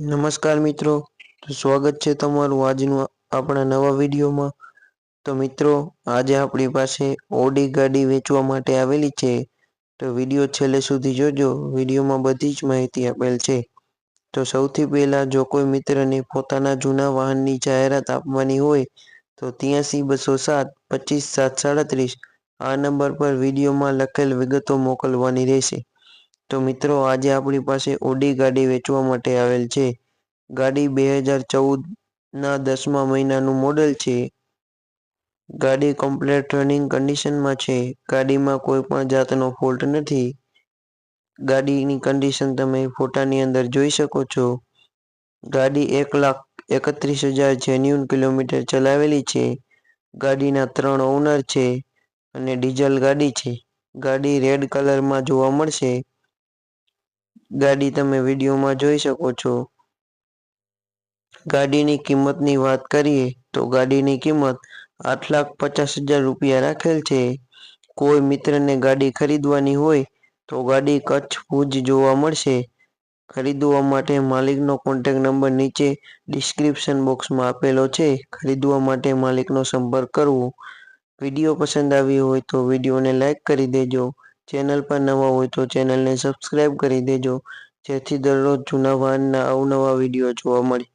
નમસ્કાર મિત્રો, તો સ્વાગત છે તમારું આજનું આપણા નવા વિડીયોમાં. તો મિત્રો, આજે આપણી પાસે ઓડી ગાડી વેચવા માટે આવેલી છે. તો વીડિયો છેલ્લે સુધી જોજો, વિડીયોમાં બધી જ માહિતી આપેલ છે. તો સૌથી પહેલાં જો કોઈ મિત્રને પોતાના જૂના વાહનની જાહેરાત આપવાની હોય, તો ત્યાંસી બસો સાત, પચીસ સાત, સાડત્રીસ આ નંબર પર વિડીયોમાં લખેલ વિગતો મોકલવાની રહેશે. તો મિત્રો, આજે આપણી પાસે ઓડી ગાડી વેચવા માટે આવેલ છે. ગાડી બે હજાર ચૌદ ના દસમા મહિનાનું મોડેલ છે. ગાડી કમ્પ્લેટ રનિંગ કન્ડિશનમાં છે. ગાડીમાં કોઈ પણ જાતનો ફોલ્ટ નથી. ગાડીની કન્ડિશન તમે ફોટાની અંદર જોઈ શકો છો. ગાડી એક લાખ એકત્રીસ હજાર જેન્યુન કિલોમીટર ચલાવેલી છે. ગાડીના ત્રણ ઓનર છે અને ડીઝલ ગાડી છે. ગાડી રેડ કલરમાં જોવા મળશે. ગાડી તમે વિડીયોમાં જોઈ શકો છો. ગાડીની કિંમતની વાત કરીએ તો ગાડીની કિંમત આઠ લાખ પચાસ હજાર રૂપિયા રાખેલ છે. કોઈ મિત્રને ગાડી ખરીદવાની હોય તો ગાડી કચ્છ, ભુજ જોવા મળશે. ખરીદવા માટે માલિકનો કોન્ટેક નંબર નીચે ડિસ્ક્રિપ્શન બોક્સમાં આપેલો છે. ખરીદવા માટે માલિકનો સંપર્ક કરવો. વીડિયો પસંદ આવ્યો હોય તો વિડીયોને લાઇક કરી દેજો. ચેનલ પર નવા હોય તો ચેનલને સબસ્ક્રાઈબ કરી દેજો. જેથી દરરોજ જૂના વાહનના અવનવા વીડિયો જોવા મળે.